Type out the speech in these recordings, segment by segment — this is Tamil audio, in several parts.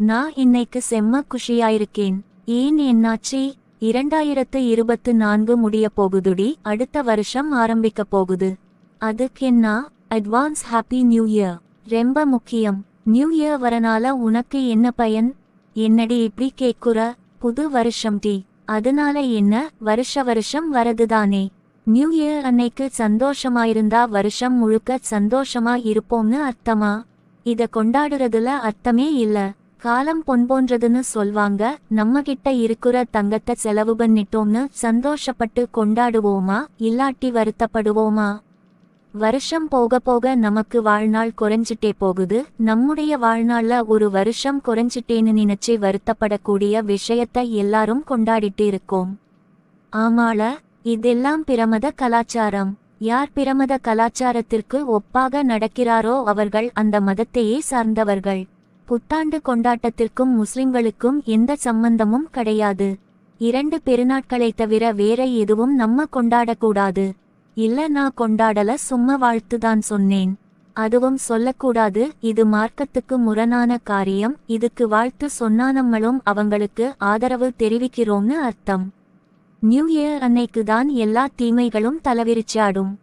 நான் இன்னைக்கு செம்ம குஷியாயிருக்கேன். ஏன் என்னாச்சி? இரண்டாயிரத்து இருபத்து நான்கு முடிய போகுதுடி. அடுத்த வருஷம் ஆரம்பிக்க போகுது. அதுக்கென்னா அட்வான்ஸ் ஹாப்பி நியூ இயர் ரொம்ப முக்கியம். நியூ இயர் வரனால உனக்கு என்ன பயன்? என்னடி இப்படி கேக்குற? புது வருஷம் டி. அதனால என்ன? வருஷ வருஷம் வரதுதானே. நியூ இயர் அன்னைக்கு சந்தோஷமாயிருந்தா வருஷம் முழுக்க சந்தோஷமா இருப்போம்னு அர்த்தமா? இத கொண்டாடுறதுல அர்த்தமே இல்ல. காலம் பொன் போன்றதுன்னு சொல்வாங்க. நம்ம கிட்ட இருக்கிற தங்கத்தை செலவு பண்ணிட்டோம்னு சந்தோஷப்பட்டு கொண்டாடுவோமா? இல்லாட்டி வருத்தப்படுவோமா? வருஷம் போக போக நமக்கு வாழ்நாள் குறைஞ்சிட்டே போகுது. நம்முடைய வாழ்நாள்ல ஒரு வருஷம் குறைஞ்சிட்டேன்னு நினைச்சு வருத்தப்படக்கூடிய விஷயத்தை எல்லாரும் கொண்டாடிட்டு இருக்கோம். ஆமால இதெல்லாம் பிரமத கலாச்சாரம். யார் பிரமத கலாச்சாரத்திற்கு ஒப்பாக நடக்கிறாரோ அவர்கள் அந்த மதத்தையே சார்ந்தவர்கள். புத்தாண்டு கொண்டாட்டத்திற்கும் முஸ்லிம்களுக்கும் எந்த சம்பந்தமும் கிடையாது. இரண்டு பெருநாட்களைத் தவிர வேற எதுவும் நம்ம கொண்டாடக்கூடாது. இல்ல நான் கொண்டாடல சும்மா வாழ்த்துதான் சொன்னேன். அதுவும் சொல்லக்கூடாது இது மார்க்கத்துக்கு முரணான காரியம் இதுக்கு வாழ்த்து சொன்னா நம்மளும் அவங்களுக்கு ஆதரவு தெரிவிக்கிறோம்னு அர்த்தம். நியூ இயர் அன்னைக்கு தான் எல்லா தீமைகளும் தலவிரிச்சாடும்.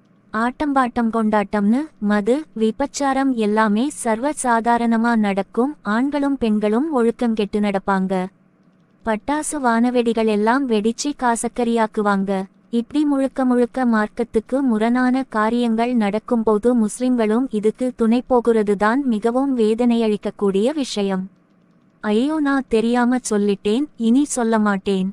ஆட்டம்பாட்டம் கொண்டாட்டம்னு மது விபச்சாரம் எல்லாமே சர்வ சாதாரணமா நடக்கும். ஆண்களும் பெண்களும் ஒழுக்கம் கெட்டு நடப்பாங்க. பட்டாசு வானவெடிகள் எல்லாம் வெடிச்சு காசக்கரியாக்குவாங்க. இப்படி முழுக்க முழுக்க மார்க்கத்துக்கு முரணான காரியங்கள் நடக்கும்போது முஸ்லிம்களும் இதுக்கு துணை போகிறதுதான் மிகவும் வேதனையளிக்கக்கூடிய விஷயம். ஐயோ நான் தெரியாம சொல்லிட்டேன். இனி சொல்ல மாட்டேன்.